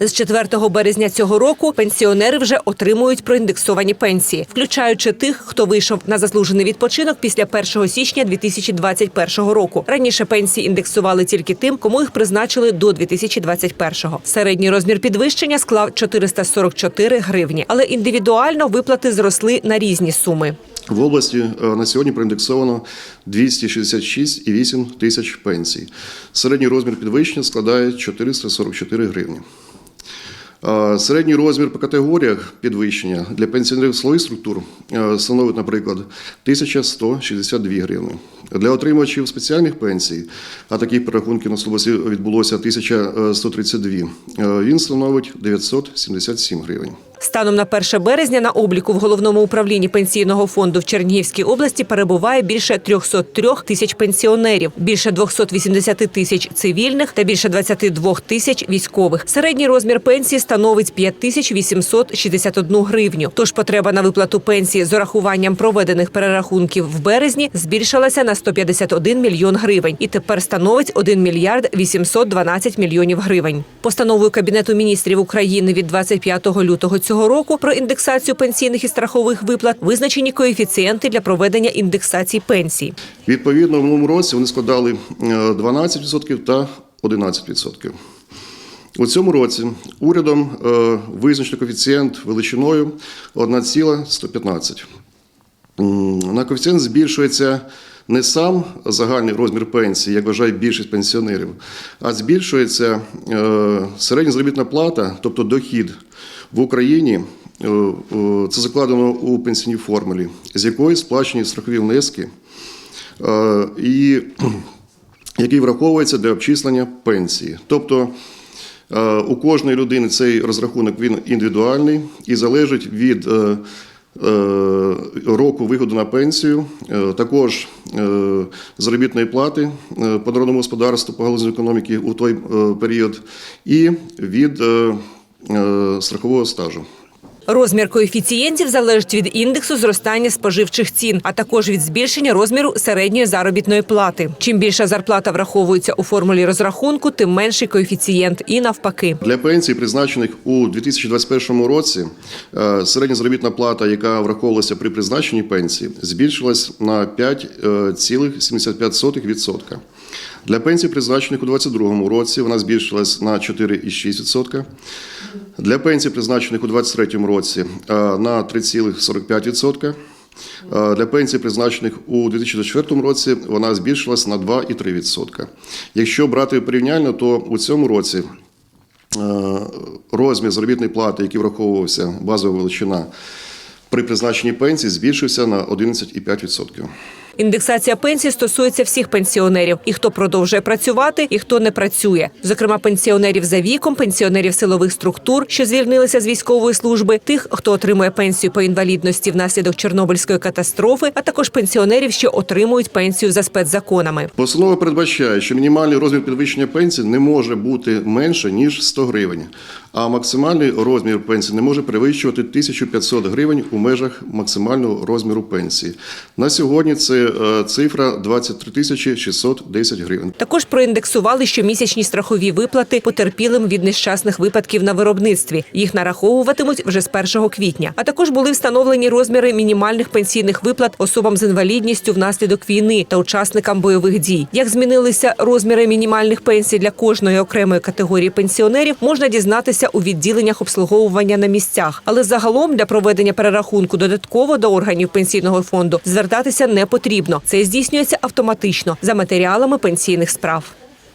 З 4 березня цього року пенсіонери вже отримують проіндексовані пенсії, включаючи тих, хто вийшов на заслужений відпочинок після 1 січня 2021 року. Раніше пенсії індексували тільки тим, кому їх призначили до 2021-го. Середній розмір підвищення склав 444 гривні, але індивідуально виплати зросли на різні суми. В області е, на сьогодні проіндексовано 266,8 тисяч пенсій. Середній розмір підвищення складає 444 гривні. Е, Середній розмір по категоріях підвищення для пенсіонерів силових структур е, становить, наприклад, 1162 гривні. Для отримувачів спеціальних пенсій, а таких перерахунків на службі відбулося 1132, е, він становить 977 гривень. Станом на 1 березня на обліку в головному управлінні пенсійного фонду в Чернігівській області перебуває більше 303 тисяч пенсіонерів, більше 280 тисяч цивільних та більше 22 тисяч військових. Середній розмір пенсії становить 5 тисяч 861 гривню. Тож потреба на виплату пенсії з урахуванням проведених перерахунків в березні збільшилася на 151 мільйон гривень і тепер становить 1 мільярд 812 мільйонів гривень. Постановою Кабінету міністрів України від 25 лютого цього року про індексацію пенсійних і страхових виплат визначені коефіцієнти для проведення індексації пенсій. Відповідно, в минулому році вони складали е, 12% та 11%. У цьому році урядом е, визначено коефіцієнт величиною 1,115. М, На коефіцієнт збільшується не сам загальний розмір пенсії, як вважає більшість пенсіонерів, а збільшується е, середня заробітна плата, тобто дохід в Україні. е, е, Це закладено у пенсійній формулі, з якої сплачені страхові внески, і який враховується для обчислення пенсії. Тобто у кожної людини цей розрахунок він індивідуальний і залежить від року виходу на пенсію, е, також е, заробітної плати е, по народному господарству по галузі економіки у той е, період, і від е, е, страхового стажу. Розмір коефіцієнтів залежить від індексу зростання споживчих цін, а також від збільшення розміру середньої заробітної плати. Чим більша зарплата враховується у формулі розрахунку, тим менший коефіцієнт і навпаки. Для пенсій, призначених у 2021 році, е, середня заробітна плата, яка враховувалася при призначенні пенсії, збільшилась на е, 5,75%. Для пенсій, призначених у 2022 році, вона збільшилась на 4,6%. Для пенсій, призначених у 2023 році, е, на 3,45%. Е, Для пенсій, призначених у 2024 році, вона збільшилась на 2,3%. Якщо брати порівняльно, то у цьому році е, розмір заробітної плати, який враховувався базова величина при призначенні пенсії, збільшився на 11,5%. Індексація пенсій стосується всіх пенсіонерів, і хто продовжує працювати, і хто не працює. Зокрема, пенсіонерів за віком, пенсіонерів силових структур, що звільнилися з військової служби, тих, хто отримує пенсію по інвалідності внаслідок Чорнобильської катастрофи, а також пенсіонерів, що отримують пенсію за спецзаконами. Постанова передбачає, що мінімальний розмір підвищення пенсії не може бути менше ніж 100 гривень, а максимальний розмір пенсії не може перевищувати 1500 гривень у межах максимального розміру пенсії. На сьогодні це е, цифра 23 тисячі 610 гривень. Також проіндексували щомісячні страхові виплати потерпілим від нещасних випадків на виробництві. Їх нараховуватимуть вже з 1 квітня. А також були встановлені розміри мінімальних пенсійних виплат особам з інвалідністю внаслідок війни та учасникам бойових дій. Як змінилися розміри мінімальних пенсій для кожної окремої категорії пенсіонерів, можна дізнатися у відділеннях обслуговування на місцях. Але загалом для проведення перерахунку додатково до органів пенсійного фонду звертатися не потрібно. Це здійснюється автоматично за матеріалами пенсійних справ.